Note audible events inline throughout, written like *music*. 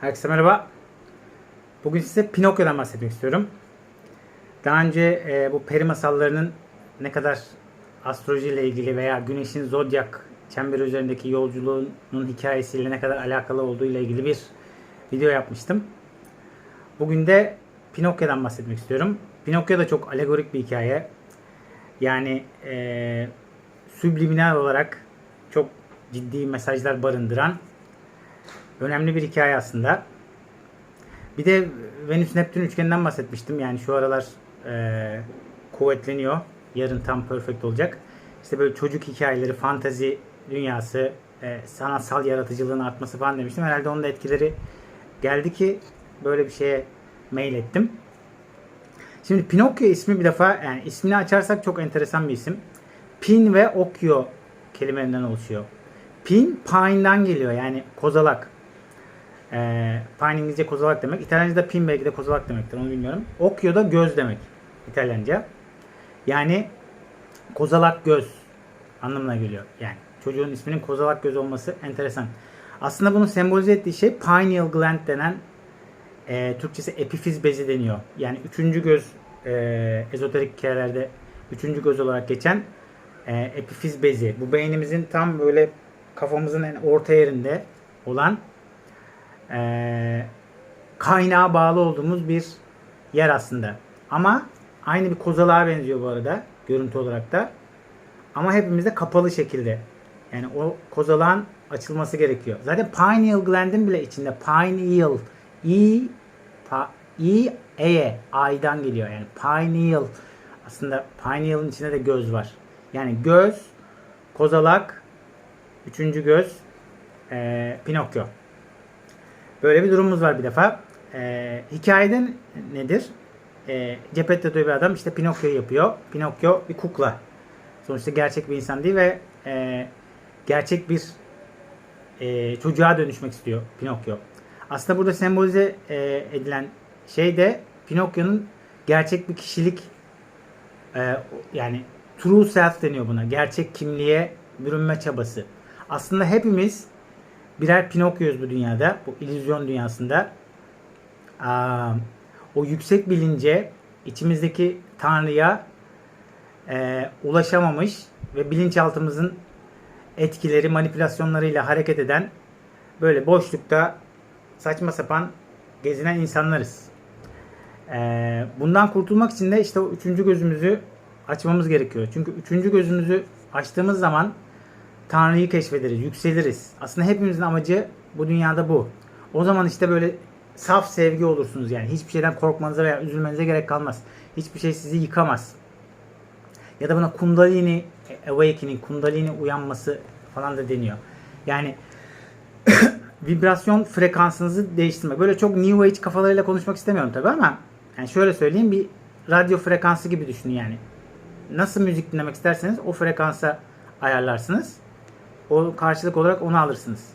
Herkese merhaba. Bugün size Pinokyo'dan bahsetmek istiyorum. Daha önce e, bu peri masallarının ne kadar astrolojiyle ilgili veya güneşin zodyak çemberi üzerindeki yolculuğunun hikayesiyle ne kadar alakalı olduğu ile ilgili bir video yapmıştım. Bugün de Pinokyo'dan bahsetmek istiyorum. Pinokyo da çok alegorik bir hikaye. Yani e, subliminal olarak çok ciddi mesajlar barındıran önemli bir hikaye aslında. Bir de Venüs Neptün üçgeninden bahsetmiştim. Yani şu aralar e, kuvvetleniyor. Yarın tam perfect olacak. İşte böyle çocuk hikayeleri, fantazi dünyası, e, sanatsal yaratıcılığın artması falan demiştim. Herhalde onun da etkileri geldi ki böyle bir şeye mail ettim. Şimdi Pinokyo ismi bir defa yani ismini açarsak çok enteresan bir isim. Pin ve Okyo kelimelerinden oluşuyor. Pin pine'dan geliyor yani kozalak. Ee, pine İngilizce kozalak demek. İtalyanca'da pin belki de kozalak demektir onu bilmiyorum. Okyo da göz demek İtalyanca. Yani kozalak göz anlamına geliyor. Yani çocuğun isminin kozalak göz olması enteresan. Aslında bunu sembolize ettiği şey pineal gland denen e, Türkçesi epifiz bezi deniyor. Yani üçüncü göz e, ezoterik hikayelerde üçüncü göz olarak geçen e, epifiz bezi. Bu beynimizin tam böyle kafamızın en orta yerinde olan e, kaynağa bağlı olduğumuz bir yer aslında. Ama aynı bir kozalığa benziyor bu arada görüntü olarak da. Ama hepimizde kapalı şekilde. Yani o kozalağın açılması gerekiyor. Zaten pineal gland'in bile içinde pineal i pa, i e aydan geliyor. Yani pineal aslında pineal'ın içinde de göz var. Yani göz, kozalak, üçüncü göz, e, Pinokyo. Böyle bir durumumuz var bir defa. E, hikayede nedir? E, Geppetto diye bir adam işte Pinokyo'yu yapıyor. Pinokyo bir kukla. Sonuçta gerçek bir insan değil ve e, gerçek bir e, çocuğa dönüşmek istiyor Pinokyo. Aslında burada sembolize e, edilen şey de Pinokyo'nun gerçek bir kişilik e, yani true self deniyor buna. Gerçek kimliğe bürünme çabası. Aslında hepimiz birer Pinokyo'yuz bu dünyada. Bu illüzyon dünyasında. Aa, o yüksek bilince içimizdeki Tanrı'ya e, ulaşamamış ve bilinçaltımızın etkileri, manipülasyonlarıyla hareket eden böyle boşlukta saçma sapan gezinen insanlarız. Ee, bundan kurtulmak için de işte o üçüncü gözümüzü açmamız gerekiyor. Çünkü üçüncü gözümüzü açtığımız zaman Tanrı'yı keşfederiz, yükseliriz. Aslında hepimizin amacı bu dünyada bu. O zaman işte böyle saf sevgi olursunuz yani. Hiçbir şeyden korkmanıza veya üzülmenize gerek kalmaz. Hiçbir şey sizi yıkamaz. Ya da buna kundalini awakening, kundalini uyanması falan da deniyor. Yani *coughs* vibrasyon frekansınızı değiştirmek. Böyle çok new age kafalarıyla konuşmak istemiyorum tabii ama yani şöyle söyleyeyim bir radyo frekansı gibi düşünün yani. Nasıl müzik dinlemek isterseniz o frekansa ayarlarsınız. O karşılık olarak onu alırsınız.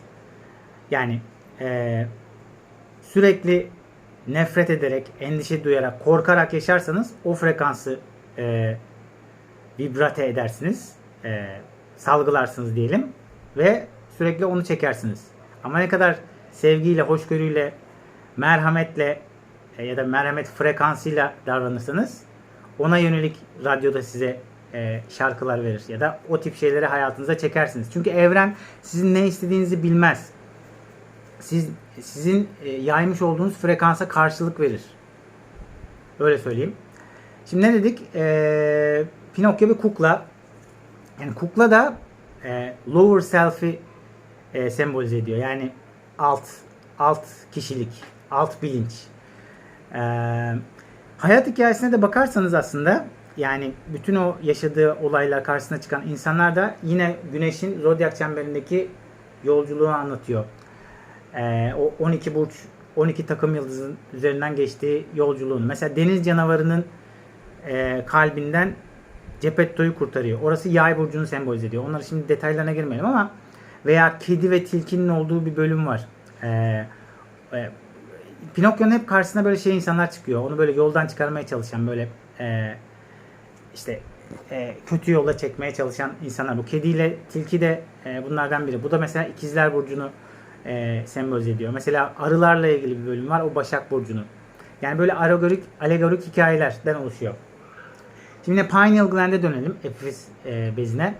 Yani e, sürekli nefret ederek, endişe duyarak, korkarak yaşarsanız o frekansı e, vibrate edersiniz. E, salgılarsınız diyelim. Ve sürekli onu çekersiniz. Ama ne kadar sevgiyle, hoşgörüyle, merhametle e, ya da merhamet frekansıyla davranırsanız ona yönelik radyoda size e, şarkılar verir ya da o tip şeyleri hayatınıza çekersiniz. Çünkü evren sizin ne istediğinizi bilmez. Siz sizin e, yaymış olduğunuz frekansa karşılık verir. Öyle söyleyeyim. Şimdi ne dedik? E, Pinokyo bir kukla. Yani kukla da e, lower self'i e, sembolize ediyor. Yani alt alt kişilik, alt bilinç. E, hayat hikayesine de bakarsanız aslında yani bütün o yaşadığı olaylar karşısına çıkan insanlar da yine güneşin zodyak çemberindeki yolculuğu anlatıyor. E, o 12 burç 12 takım yıldızın üzerinden geçtiği yolculuğunu. Mesela deniz canavarının e, kalbinden Geppetto'yu kurtarıyor. Orası yay burcunu sembolize ediyor. Onları şimdi detaylarına girmeyelim ama veya kedi ve tilkinin olduğu bir bölüm var. Ee, e, Pinokyo'nun hep karşısına böyle şey insanlar çıkıyor. Onu böyle yoldan çıkarmaya çalışan böyle e, işte e, kötü yola çekmeye çalışan insanlar. Bu kediyle tilki de e, bunlardan biri. Bu da mesela ikizler burcunu e, sembolize ediyor. Mesela arılarla ilgili bir bölüm var. O Başak Burcu'nu. Yani böyle alegorik, alegorik hikayelerden oluşuyor. Şimdi pineal gland'e dönelim. Epifiz e, bezine.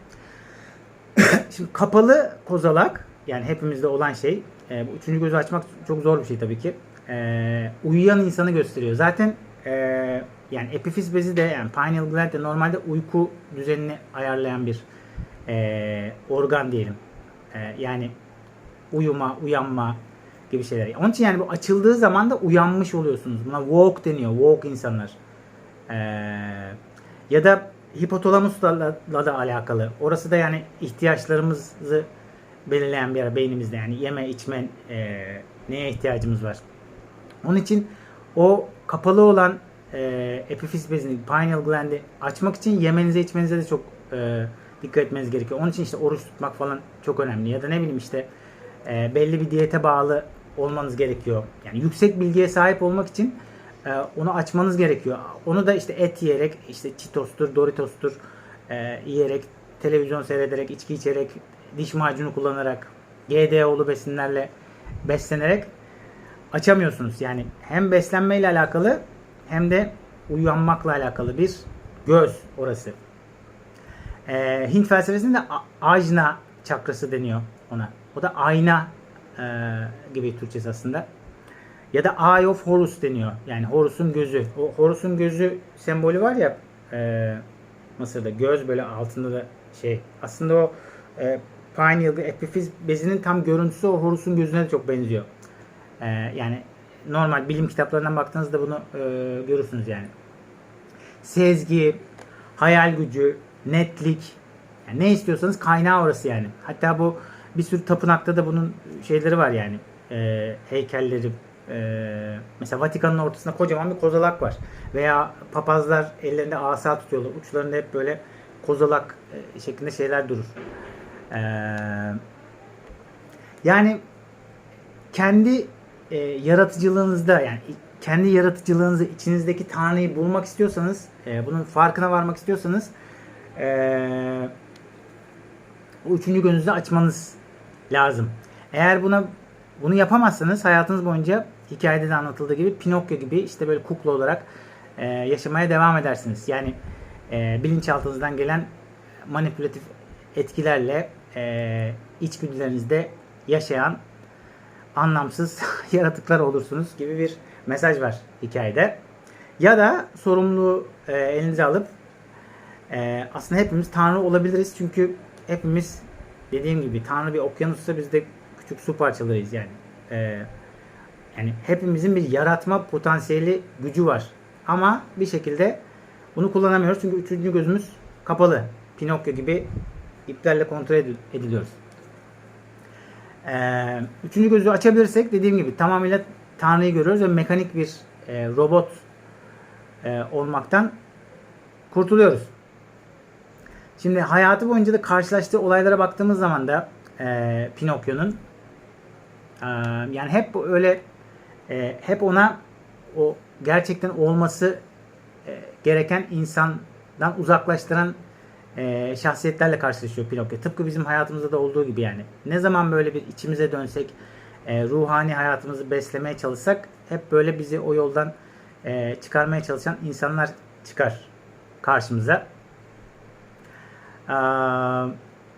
*coughs* Şimdi kapalı kozalak yani hepimizde olan şey. E, bu üçüncü gözü açmak çok zor bir şey tabii ki. E, uyuyan insanı gösteriyor. Zaten e, yani epifiz bezi de yani pineal gland de normalde uyku düzenini ayarlayan bir e, organ diyelim. E, yani uyuma, uyanma gibi şeyler. Onun için yani bu açıldığı zaman da uyanmış oluyorsunuz. Buna walk deniyor. Walk insanlar. Ee, ya da hipotalamusla da alakalı. Orası da yani ihtiyaçlarımızı belirleyen bir yer beynimizde. Yani yeme, içme, e, neye ihtiyacımız var. Onun için o kapalı olan e, epifiz bezini, pineal gland'i açmak için yemenize, içmenize de çok e, dikkat etmeniz gerekiyor. Onun için işte oruç tutmak falan çok önemli. Ya da ne bileyim işte e, belli bir diyete bağlı olmanız gerekiyor. Yani yüksek bilgiye sahip olmak için e, onu açmanız gerekiyor. Onu da işte et yiyerek, işte Cheetos'tur, Doritos'tur e, yiyerek, televizyon seyrederek, içki içerek, diş macunu kullanarak, GDO'lu besinlerle beslenerek açamıyorsunuz. Yani hem beslenmeyle alakalı hem de uyanmakla alakalı bir göz orası. E, Hint felsefesinde ajna çakrası deniyor ona. O da ayna e, gibi Türkçesi aslında. Ya da Eye of Horus deniyor. Yani Horus'un gözü. O Horus'un gözü sembolü var ya e, Mısır'da. Göz böyle altında da şey. Aslında o e, pineal epifiz bezinin tam görüntüsü o Horus'un gözüne de çok benziyor. E, yani normal bilim kitaplarından baktığınızda bunu e, görürsünüz yani. Sezgi, hayal gücü, netlik. Yani ne istiyorsanız kaynağı orası yani. Hatta bu bir sürü tapınakta da bunun şeyleri var yani. E, heykelleri. E, mesela Vatikan'ın ortasında kocaman bir kozalak var. Veya papazlar ellerinde asa tutuyorlar. Uçlarında hep böyle kozalak e, şeklinde şeyler durur. E, yani kendi e, yaratıcılığınızda yani kendi yaratıcılığınızı içinizdeki Tanrı'yı bulmak istiyorsanız, e, bunun farkına varmak istiyorsanız e, o üçüncü gözünüzü açmanız lazım. Eğer buna bunu yapamazsanız hayatınız boyunca hikayede de anlatıldığı gibi Pinokyo gibi işte böyle kukla olarak e, yaşamaya devam edersiniz. Yani e, bilinçaltınızdan gelen manipülatif etkilerle e, içgüdülerinizde yaşayan anlamsız *laughs* yaratıklar olursunuz gibi bir mesaj var hikayede. Ya da sorumluluğu e, elinize alıp e, aslında hepimiz Tanrı olabiliriz çünkü hepimiz dediğim gibi Tanrı bir okyanussa biz de küçük su parçalarıyız yani. E, yani hepimizin bir yaratma potansiyeli gücü var. Ama bir şekilde bunu kullanamıyoruz çünkü üçüncü gözümüz kapalı. Pinokyo gibi iplerle kontrol edil- ediliyoruz. Ee, üçüncü gözü açabilirsek dediğim gibi tamamıyla Tanrı'yı görüyoruz ve mekanik bir e, robot e, olmaktan kurtuluyoruz. Şimdi hayatı boyunca da karşılaştığı olaylara baktığımız zaman da e, Pinokyo'nun e, yani hep öyle e, hep ona o gerçekten olması e, gereken insandan uzaklaştıran e, şahsiyetlerle karşılaşıyor Pinokyo. Tıpkı bizim hayatımızda da olduğu gibi yani. Ne zaman böyle bir içimize dönsek, e, ruhani hayatımızı beslemeye çalışsak hep böyle bizi o yoldan e, çıkarmaya çalışan insanlar çıkar karşımıza.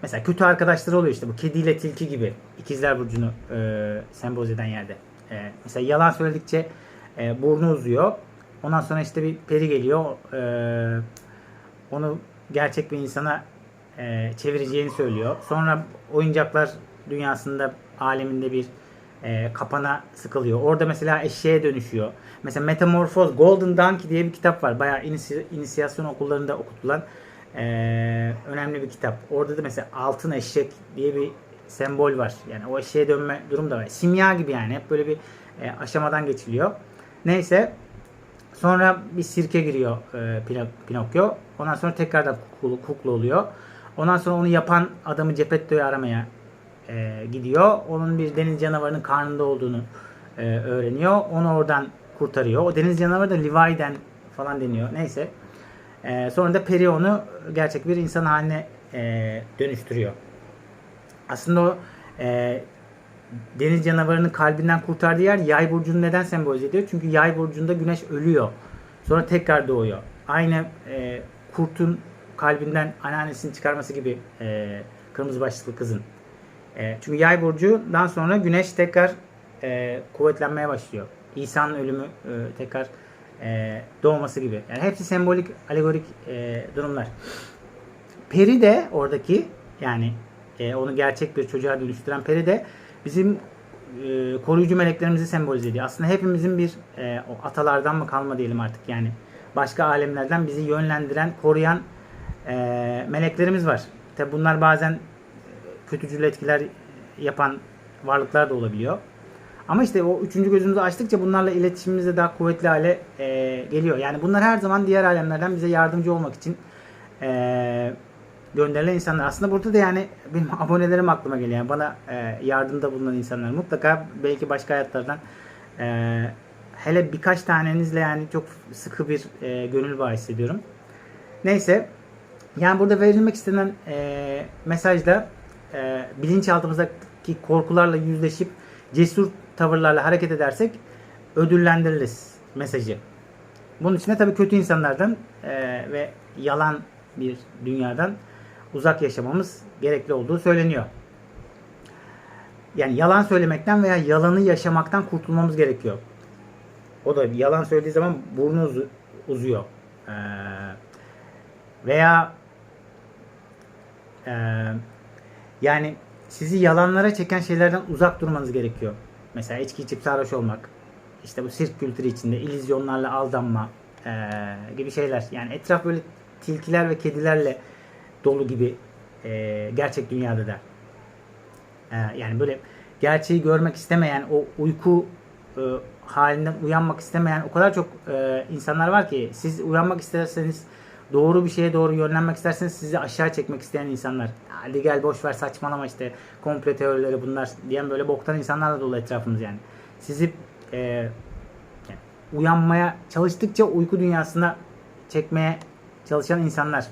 Mesela kötü arkadaşları oluyor işte bu kediyle tilki gibi ikizler burcunu e, eden yerde. Mesela yalan söyledikçe e, burnu uzuyor. Ondan sonra işte bir peri geliyor. Onu gerçek bir insana e, çevireceğini söylüyor. Sonra oyuncaklar dünyasında aleminde bir e, kapana sıkılıyor. Orada mesela eşeğe dönüşüyor. Mesela Metamorphoz Golden Donkey diye bir kitap var. Bayağı inisi- inisiyasyon okullarında okutulan e, önemli bir kitap. Orada da mesela altın eşek diye bir sembol var. Yani o eşeğe dönme durum da var. Simya gibi yani. Hep böyle bir e, aşamadan geçiliyor. Neyse Sonra bir sirke giriyor e, Pino- Pinokyo. Ondan sonra tekrardan kukla, kukla oluyor. Ondan sonra onu yapan adamı Geppetto'yu aramaya e, gidiyor. Onun bir deniz canavarının karnında olduğunu e, öğreniyor. Onu oradan kurtarıyor. O deniz canavarı da Levi'den falan deniyor. Neyse. E, sonra da Peri onu gerçek bir insan haline e, dönüştürüyor. Aslında o e, deniz canavarının kalbinden kurtardığı yer yay burcunu neden sembolize ediyor? Çünkü yay burcunda güneş ölüyor. Sonra tekrar doğuyor. Aynı e, kurtun kalbinden anneannesini çıkarması gibi e, kırmızı başlıklı kızın. E, çünkü yay burcundan sonra güneş tekrar e, kuvvetlenmeye başlıyor. İsa'nın ölümü e, tekrar e, doğması gibi. Yani hepsi sembolik, alegorik e, durumlar. Peri de oradaki yani e, onu gerçek bir çocuğa dönüştüren peri de bizim e, koruyucu meleklerimizi sembolize ediyor. Aslında hepimizin bir e, o atalardan mı kalma diyelim artık yani başka alemlerden bizi yönlendiren, koruyan e, meleklerimiz var. Tabi bunlar bazen kötücül etkiler yapan varlıklar da olabiliyor. Ama işte o üçüncü gözümüzü açtıkça bunlarla iletişimimiz de daha kuvvetli hale e, geliyor. Yani bunlar her zaman diğer alemlerden bize yardımcı olmak için e, gönderilen insanlar. Aslında burada da yani benim *laughs* abonelerim aklıma geliyor. Yani bana e, yardımda bulunan insanlar. Mutlaka belki başka hayatlardan e, hele birkaç tanenizle yani çok sıkı bir e, gönül bağı hissediyorum. Neyse. Yani burada verilmek istenen e, mesajda e, bilinçaltımızdaki korkularla yüzleşip cesur tavırlarla hareket edersek ödüllendiririz mesajı. Bunun için de tabii kötü insanlardan e, ve yalan bir dünyadan uzak yaşamamız gerekli olduğu söyleniyor. Yani yalan söylemekten veya yalanı yaşamaktan kurtulmamız gerekiyor. O da yalan söylediği zaman burnu uzu- uzuyor. Ee, veya ee, yani sizi yalanlara çeken şeylerden uzak durmanız gerekiyor. Mesela içki içip sarhoş olmak, işte bu sirk kültürü içinde illüzyonlarla aldanma ee, gibi şeyler. Yani etraf böyle tilkiler ve kedilerle dolu gibi ee, gerçek dünyada da. Ee, yani böyle gerçeği görmek istemeyen, o uyku e, halinden uyanmak istemeyen o kadar çok e, insanlar var ki siz uyanmak isterseniz doğru bir şeye doğru yönlenmek isterseniz sizi aşağı çekmek isteyen insanlar. Hadi gel boş ver saçmalama işte komple teorileri bunlar diyen böyle boktan insanlarla dolu etrafımız yani. Sizi e, yani uyanmaya çalıştıkça uyku dünyasına çekmeye çalışan insanlar.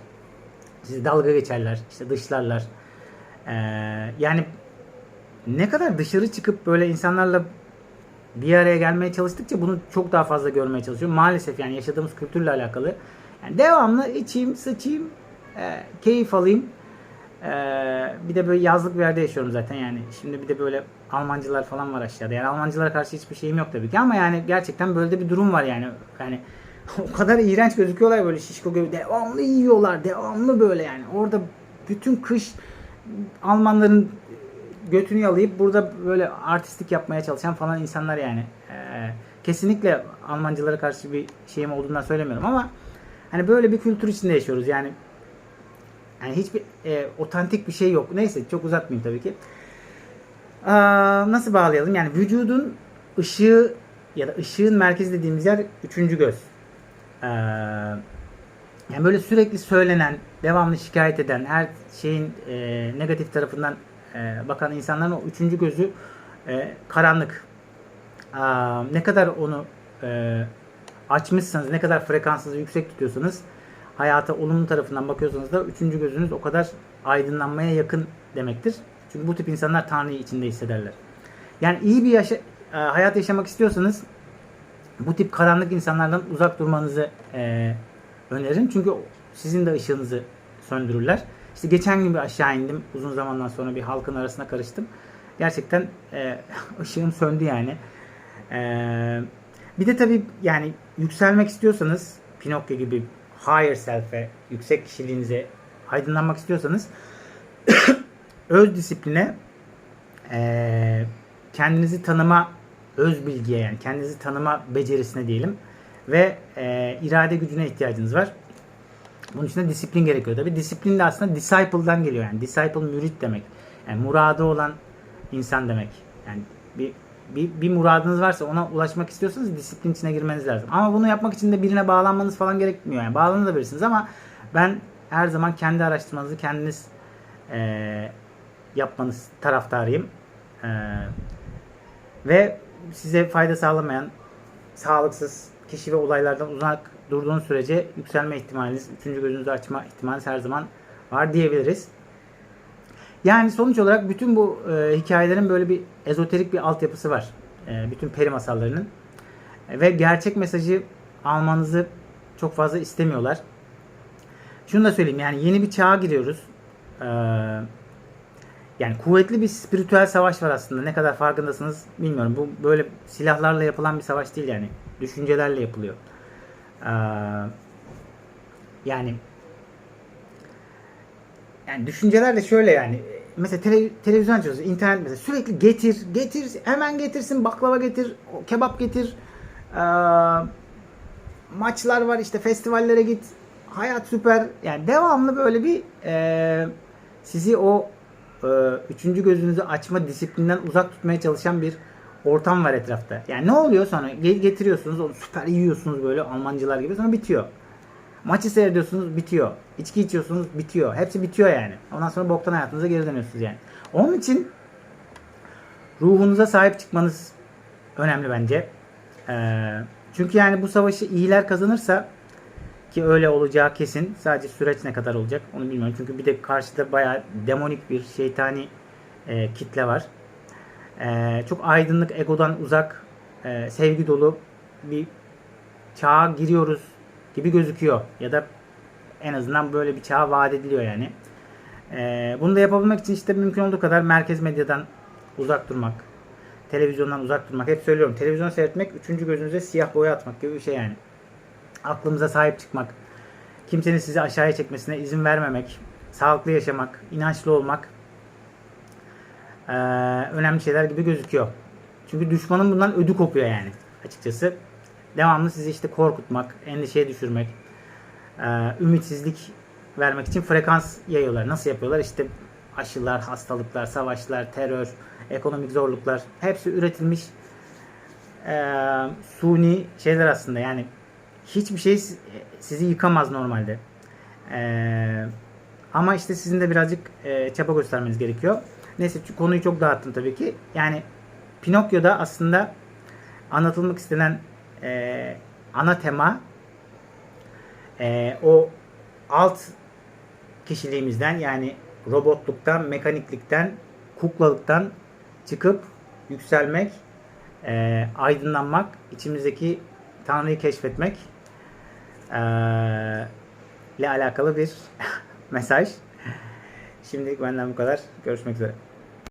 Sizi dalga geçerler, işte dışlarlar. Ee, yani ne kadar dışarı çıkıp böyle insanlarla bir araya gelmeye çalıştıkça bunu çok daha fazla görmeye çalışıyorum. Maalesef yani yaşadığımız kültürle alakalı. Yani devamlı içeyim, sıçayım, e, keyif alayım. E, bir de böyle yazlık bir yerde yaşıyorum zaten yani. Şimdi bir de böyle Almancılar falan var aşağıda. Yani Almancılara karşı hiçbir şeyim yok tabii ki ama yani gerçekten böyle de bir durum var yani. Yani *laughs* o kadar iğrenç gözüküyorlar böyle şişko gibi. Devamlı yiyorlar, devamlı böyle yani. Orada bütün kış Almanların götünü yalayıp burada böyle artistik yapmaya çalışan falan insanlar yani. Ee, kesinlikle Almancılara karşı bir şeyim olduğundan söylemiyorum ama hani böyle bir kültür içinde yaşıyoruz yani. Yani hiçbir e, otantik bir şey yok. Neyse çok uzatmayayım tabii ki. Aa, nasıl bağlayalım? Yani vücudun ışığı ya da ışığın merkezi dediğimiz yer üçüncü göz. Ee, yani böyle sürekli söylenen, devamlı şikayet eden, her şeyin e, negatif tarafından e, bakan insanların o üçüncü gözü e, karanlık. Aa, ne kadar onu e, açmışsanız, ne kadar frekansınızı yüksek tutuyorsanız, hayata olumlu tarafından bakıyorsanız da üçüncü gözünüz o kadar aydınlanmaya yakın demektir. Çünkü bu tip insanlar Tanrı'yı içinde hissederler. Yani iyi bir yaşa, e, hayat yaşamak istiyorsanız bu tip karanlık insanlardan uzak durmanızı e, öneririm. Çünkü sizin de ışığınızı söndürürler. İşte geçen gün bir aşağı indim. Uzun zamandan sonra bir halkın arasına karıştım. Gerçekten e, *laughs* ışığım söndü yani. E, bir de tabii yani yükselmek istiyorsanız Pinokyo gibi higher self'e, yüksek kişiliğinize aydınlanmak istiyorsanız *coughs* öz disipline e, kendinizi tanıma öz bilgiye yani kendinizi tanıma becerisine diyelim ve e, irade gücüne ihtiyacınız var. Bunun için de disiplin gerekiyor. Tabi disiplin de aslında disciple'dan geliyor. Yani disciple mürit demek. Yani muradı olan insan demek. Yani bir, bir, bir muradınız varsa ona ulaşmak istiyorsanız disiplin içine girmeniz lazım. Ama bunu yapmak için de birine bağlanmanız falan gerekmiyor. Yani bağlanabilirsiniz ama ben her zaman kendi araştırmanızı kendiniz e, yapmanız taraftarıyım. E, ve size fayda sağlamayan sağlıksız kişi ve olaylardan uzak durduğunuz sürece yükselme ihtimaliniz, üçüncü gözünüzü açma ihtimaliniz her zaman var diyebiliriz. Yani sonuç olarak bütün bu e, hikayelerin böyle bir ezoterik bir altyapısı var. E, bütün peri masallarının. E, ve gerçek mesajı almanızı çok fazla istemiyorlar. Şunu da söyleyeyim yani yeni bir çağa giriyoruz. Ee, yani kuvvetli bir spiritüel savaş var aslında. Ne kadar farkındasınız bilmiyorum. Bu böyle silahlarla yapılan bir savaş değil yani. Düşüncelerle yapılıyor. Ee, yani yani düşünceler de şöyle yani. Mesela tele- televizyon açıyoruz, internet mesela sürekli getir, getir, hemen getirsin baklava getir, kebap getir. Ee, maçlar var işte festivallere git. Hayat süper. Yani devamlı böyle bir e, sizi o üçüncü gözünüzü açma disiplinden uzak tutmaya çalışan bir ortam var etrafta. Yani ne oluyor sonra? Ge- getiriyorsunuz, onu süper yiyorsunuz böyle Almancılar gibi sonra bitiyor. Maçı seyrediyorsunuz bitiyor. İçki içiyorsunuz bitiyor. Hepsi bitiyor yani. Ondan sonra boktan hayatınıza geri dönüyorsunuz yani. Onun için ruhunuza sahip çıkmanız önemli bence. Ee, çünkü yani bu savaşı iyiler kazanırsa ki öyle olacağı kesin. Sadece süreç ne kadar olacak onu bilmiyorum. Çünkü bir de karşıda bayağı demonik bir şeytani e, kitle var. E, çok aydınlık, egodan uzak, e, sevgi dolu bir çağa giriyoruz gibi gözüküyor. Ya da en azından böyle bir çağa vaat ediliyor yani. E, bunu da yapabilmek için işte mümkün olduğu kadar merkez medyadan uzak durmak, televizyondan uzak durmak. Hep söylüyorum. Televizyon seyretmek, üçüncü gözünüze siyah boya atmak gibi bir şey yani. Aklımıza sahip çıkmak, kimsenin sizi aşağıya çekmesine izin vermemek, sağlıklı yaşamak, inançlı olmak önemli şeyler gibi gözüküyor. Çünkü düşmanın bundan ödü kopuyor yani açıkçası. Devamlı sizi işte korkutmak, endişeye düşürmek, ümitsizlik vermek için frekans yayıyorlar. Nasıl yapıyorlar? İşte aşılar, hastalıklar, savaşlar, terör, ekonomik zorluklar hepsi üretilmiş eee, suni şeyler aslında. Yani hiçbir şey si- sizi yıkamaz normalde. Eee, ama işte sizin de birazcık eee, çaba göstermeniz gerekiyor. Neyse konuyu çok dağıttım tabii ki. Yani Pinokyo'da aslında anlatılmak istenen eee, ana tema eee, o alt kişiliğimizden yani robotluktan, mekaniklikten, kuklalıktan çıkıp yükselmek, eee, aydınlanmak, içimizdeki Tanrı'yı keşfetmek eee, ile alakalı bir *laughs* mesaj. Şimdilik benden bu kadar. Görüşmek üzere.